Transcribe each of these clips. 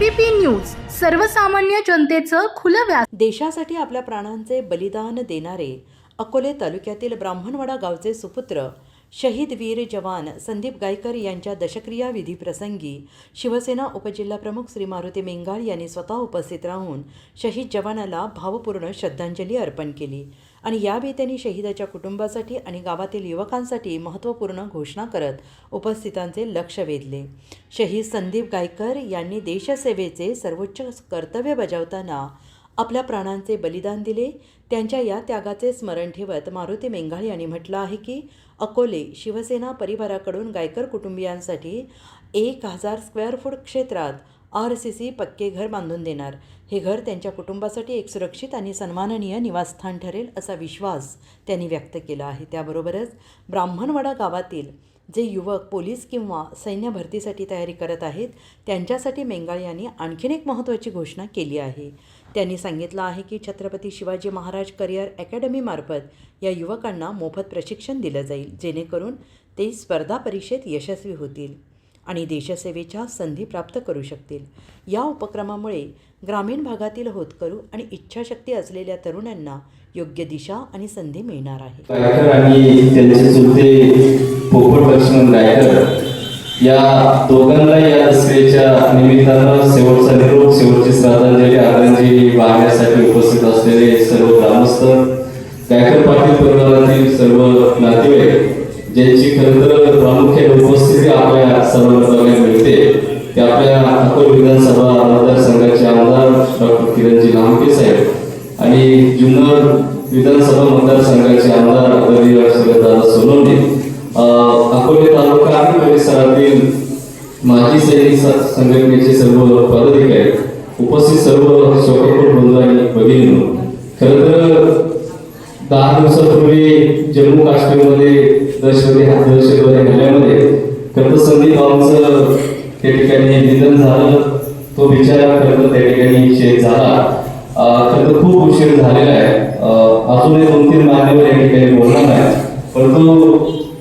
ABP news सर्वसामान्य जनतेचं खुलं व्यास देशासाठी आपल्या प्राणांचे बलिदान देणारे अकोले तालुक्यातील ब्राह्मणवाडा गावचे सुपुत्र शहीद वीर जवान संदीप गायकर यांच्या दशक्रिया विधीप्रसंगी शिवसेना उपजिल्हाप्रमुख श्री मारुती मेंगाळ यांनी स्वतः उपस्थित राहून शहीद जवानाला भावपूर्ण श्रद्धांजली अर्पण केली. आणि या त्यांनी शहीदाच्या कुटुंबासाठी आणि गावातील युवकांसाठी महत्त्वपूर्ण घोषणा करत उपस्थितांचे लक्ष वेधले. शहीद संदीप गायकर यांनी देशसेवेचे सर्वोच्च कर्तव्य बजावताना आपल्या प्राणांचे बलिदान दिले. त्यांच्या या त्यागाचे स्मरण ठेवत मारुती मेंघाळ यांनी म्हटलं आहे की अकोले शिवसेना परिवाराकडून गायकर कुटुंबियांसाठी एक हजार स्क्वेअर फूट क्षेत्रात आर सी सी पक्के घर बांधून देणार. हे घर त्यांच्या कुटुंबासाठी एक सुरक्षित आणि सन्माननीय निवासस्थान ठरेल असा विश्वास त्यांनी व्यक्त केला आहे. त्याबरोबरच ब्राह्मणवाडा गावातील जे युवक पोलीस किंवा सैन्य भरतीसाठी तयारी करत आहेत त्यांच्यासाठी मेंगाळ यांनी आणखीन एक महत्त्वाची घोषणा केली आहे. त्यांनी सांगितलं आहे की छत्रपती शिवाजी महाराज करिअर अकॅडमीमार्फत या युवकांना मोफत प्रशिक्षण दिलं जाईल जेणेकरून ते स्पर्धा परीक्षेत यशस्वी होतील. आणि देशसेवेच्या संधी प्राप्त करू शकतील. या उपक्रमामुळे ग्रामीण भागातील होतकरू आणि इच्छाशक्ती असलेल्या तरुणांना योग्य दिशा आणि संधी मिळणार आहे. या दोघांना या दसऱ्याच्या निमित्तानं शेवटचा निरोप शेवटची श्रद्धांजली आदरांजली वाहण्यासाठी उपस्थित असलेले सर्व ग्रामस्थ गायकर पाटील परिवारातील सर्व नातेवाईक ज्यांची खरं तर प्रामुख्याने उपस्थिती आपल्या सर्वांना मिळते ते आपल्या अकोल विधानसभा मतदारसंघाचे आमदार डॉक्टर किरणजी लांबके साहेब आणि जुन्नर विधानसभा मतदारसंघाचे आमदार आदरणीय दादा सोनवणे अकोले तालुका आणि परिसरातील माजी सैनिक संघटनेचे सर्व पदाधिकारी उपस्थित सर्व स्वतंत्र बंधू आणि भगिनी खरं तर दहा दिवसापूर्वी जम्मू काश्मीरमध्ये दहशतवादी दहशतवादी हल्ल्यामध्ये खरं संदीप भाऊंचं त्या ठिकाणी निधन झालं. तो बिचारा खरं त्या ठिकाणी शेत झाला. खरं तर खूप उशीर झालेला आहे. अजूनही दोन तीन मान्यवर या ठिकाणी बोलणार नाही परंतु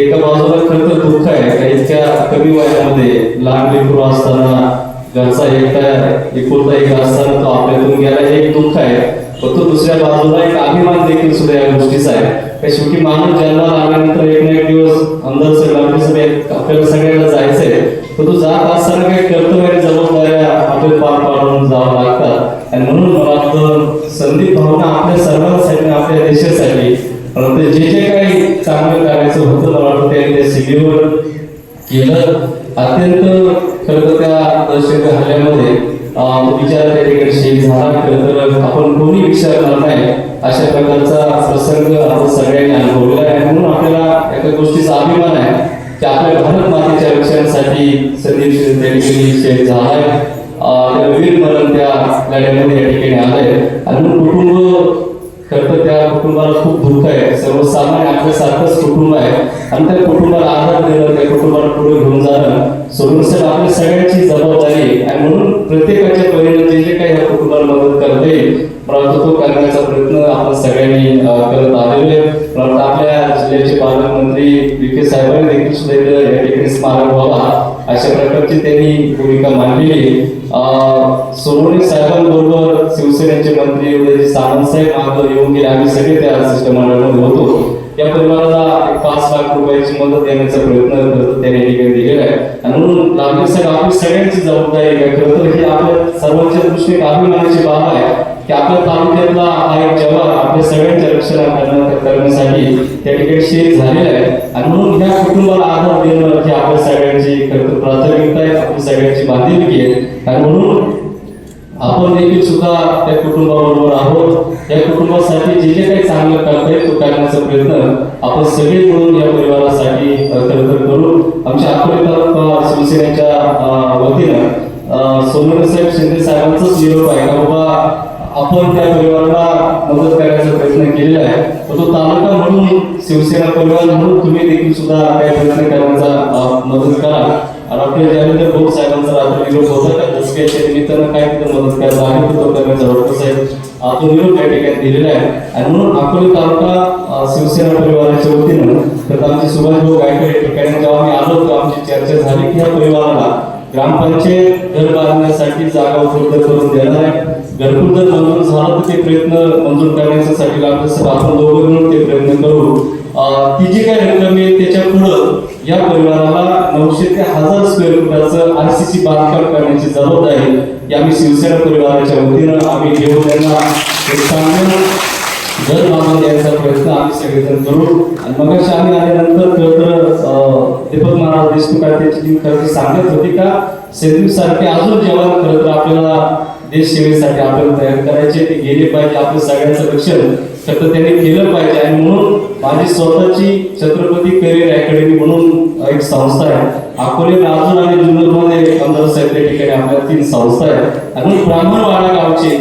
एका बाजूला खरं तर दुःख आहे. का इतक्या कमी वयामध्ये लहान लेकरू असताना घरचा एकटा एकुलता एक असताना तो आपल्यातून गेला. हे एक दुःख आहे. पण तो दुसऱ्या बाजूला एक अभिमान देखील सुद्धा या गोष्टीचा आहे. शेवटी माणूस जन्माला आल्यानंतर एक ना एक दिवस अंदर सगळ्या आपल्याला सगळ्यांना जायचंय. तर तो जात असताना काही कर्तव्य आणि जबाबदाऱ्या आपले पार पाडून जावं लागतात. आणि म्हणून मला वाटतं संदीप भावना आपल्या सर्वांसाठी आपल्या देशासाठी परंतु जे जे काही चांगलं करायचं होतं मला वाटतं त्यांनी त्या केलं. अत्यंत खरं तर त्या दहशत हल्ल्यामध्ये विचार त्या ठिकाणी झाला तर आपण कोणी विचारणार नाही. अशा प्रकारचा प्रसंग आपण सगळ्यांनी अनुभवलेला आहे. म्हणून आपल्याला एका गोष्टीचा अभिमान आहे की आपल्या भारत मातेच्या रक्षणासाठी संदीप त्या ठिकाणी शहीद झालाय. वीर मरण त्या लढ्यामध्ये या ठिकाणी आलंय. आणि कुटुंब खरं तर त्या कुटुंबाला खूप दुःख आहे. सर्वसामान्य आपल्यासारखंच कुटुंब आहे. आणि त्या कुटुंबाला आधार देणं त्या कुटुंबाला पुढे घेऊन जाणं सोडून सर सगळ्यांची जबाबदारी आणि म्हणून प्रत्येकाच्या परीने जे जे काही कुटुंबाला मदत करता येईल तो करण्याचा प्रयत्न आपण सगळ्यांनी करत आलेलो आहे. मला आपल्या जिल्ह्याचे पालकमंत्री विखे साहेबांनी देखील सुद्धा या ठिकाणी स्मारक व्हावा अशा प्रकारची त्यांनी भूमिका मांडलेली आहे. सोनवणे साहेबांबरोबर शिवसेनेचे मंत्री उदयजी सावंत साहेब मागं येऊन गेले. आम्ही सगळे त्या शिष्टमंडळामध्ये होतो. या परिवाराला पाच लाख रुपयाची मदत देण्याचा प्रयत्न करत त्यांनी ठिकाणी दिलेला आहे. आणि म्हणून लांबे साहेब आपली सगळ्यांची जबाबदारी आहे खरं तर हे आपल्या सर्वांच्या दृष्टीने एक अभिमानाची बाब आहे की आपल्या तालुक्यातला हा एक जवान आपल्या सगळ्यांच्या रक्षण करण्यासाठी त्या ठिकाणी शेत झालेला आहे. आणि म्हणून ह्या कुटुंबाला आधार देणं ही आपल्या सगळ्यांची खरं तर प्राथमिकता आहे आपली सगळ्यांची बांधिलकी आहे. आणि म्हणून आपण देखील सुद्धा त्या कुटुंबाबरोबर आहोत. या कुटुंबासाठी जे जे काही चांगलं करता येईल तो करण्याचा प्रयत्न आपण सगळे मिळून या परिवारासाठी खरंतर खरं तर करू. आमच्या अकोले शिवसेनेच्या वतीनं अ, साहेब शिंदे साहेबांचाच निरोप आहे का बाबा आपण त्या परिवाराला मदत करण्याचा प्रयत्न केलेला आहे. तर तो तालुका म्हणून शिवसेना परिवार म्हणून तुम्ही देखील सुद्धा काही प्रयत्न करण्याचा मदत करा. आणि आपले ज्यानंतर भाऊ साहेबांचा रात्री निरोप होता त्या दसऱ्याच्या निमित्तानं काय तिथं मदत करायला आहे तो करण्याचा डॉक्टर साहेब अ, तो निरोप त्या ठिकाणी दिलेला आहे. आणि म्हणून अकोले तालुका शिवसेना परिवाराच्या वतीनं तर आमचे सुभाष भाऊ गायकर या ठिकाणी जेव्हा आम्ही आलो होतो आमची चर्चा झाली की या परिवाराला ग्रामपंचायत घर बांधण्यासाठी जागा उपलब्ध करून देणार आहे. घरकुल जर मंजूर झालं तर ते प्रयत्न मंजूर करण्यासाठी लागलं सर आपण दोघं मिळून ते प्रयत्न करू. ती जी काही रक्कम आहे त्याच्या पुढं या परिवाराला नऊशे ते हजार स्क्वेअर फुटाचं सी बांधकाम करण्याची जरूरत आहे. ही आम्ही शिवसेना परिवाराच्या वतीनं आम्ही घेऊन त्यांना एक चांगलं घर बांधून द्यायचा प्रयत्न आम्ही सगळेजण करू. आणि मग आम्ही आल्यानंतर खरं तर अं, दीपक महाराज देशमुख आणि त्याची टीम खरं सांगत होती का? सेतू सारखे अजून जेव्हा खरं तर आपल्याला देश सेवेसाठी आपण तयार करायचे ते गेले पाहिजे आपलं सगळ्यांचं रक्षण फक्त त्यांनी केलं पाहिजे. आणि म्हणून माझी स्वतःची छत्रपती करिअर अकॅडमी म्हणून एक संस्था आहे. अकोले राजूर आणि जुन्नरमध्ये आमदार साहेब त्या ठिकाणी आपल्या तीन संस्था आहेत. आणि ब्राह्मणवाडा गावचे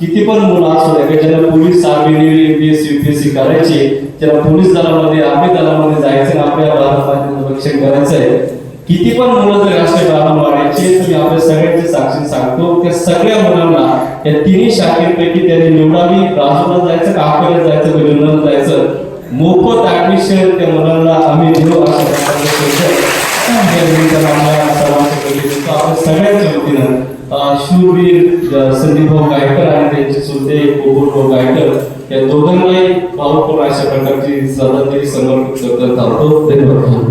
किती पण मुलं असू द्या का ज्यांना police army navy M P S U P S C करायची ज्यांना पोलीस दलामध्ये आर्मी दलामध्ये जायचं आणि आपल्या भारताचं रक्षण करायचं आहे. किती पण मुलं जरी राष्ट्रीय ब्राह्मण वाढायचे तर मी आपल्या सगळ्यांचे साक्षी सांगतो त्या सगळ्या मुलांना या तिन्ही शाखेपैकी त्यांनी निवडावी राजूला जायचं का आपल्याला जायचं का जुन्नरला जायचं? मोफत ऍडमिशन त्या मुलांना आम्ही देऊ अशा आपल्या सगळ्यांच्या वतीनं शूरवीर संदीप भाऊ गायकर आणि त्यांचे सुद्धा गोकुळ भाऊ गायकर या दोघांनाही भावपूर्ण अशा प्रकारची श्रद्धांजली समर्पित करत थांबतो धन्यवाद.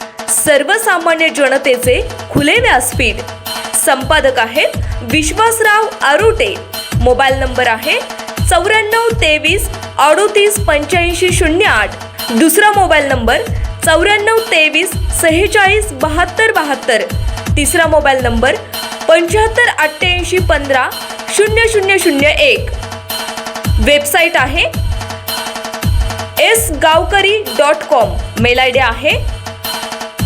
सर्वसामान्य जनतेचे खुले व्यासपीठ. संपादक आहेत विश्वासराव आरोटे. मोबाईल नंबर आहे चौऱ्याण्णव तेवीस अडोतीस पंच्याऐंशी शून्य आठ. दुसरा मोबाईल नंबर चौऱ्याण्णव तेवीस सेहेचाळीस बहात्तर बहात्तर. तिसरा मोबाईल नंबर पंच्याहत्तर अठ्ठ्याऐंशी पंधरा शून्य शून्य शून्य एक. वेबसाईट आहे S Gavkari dot com. Mail I D आहे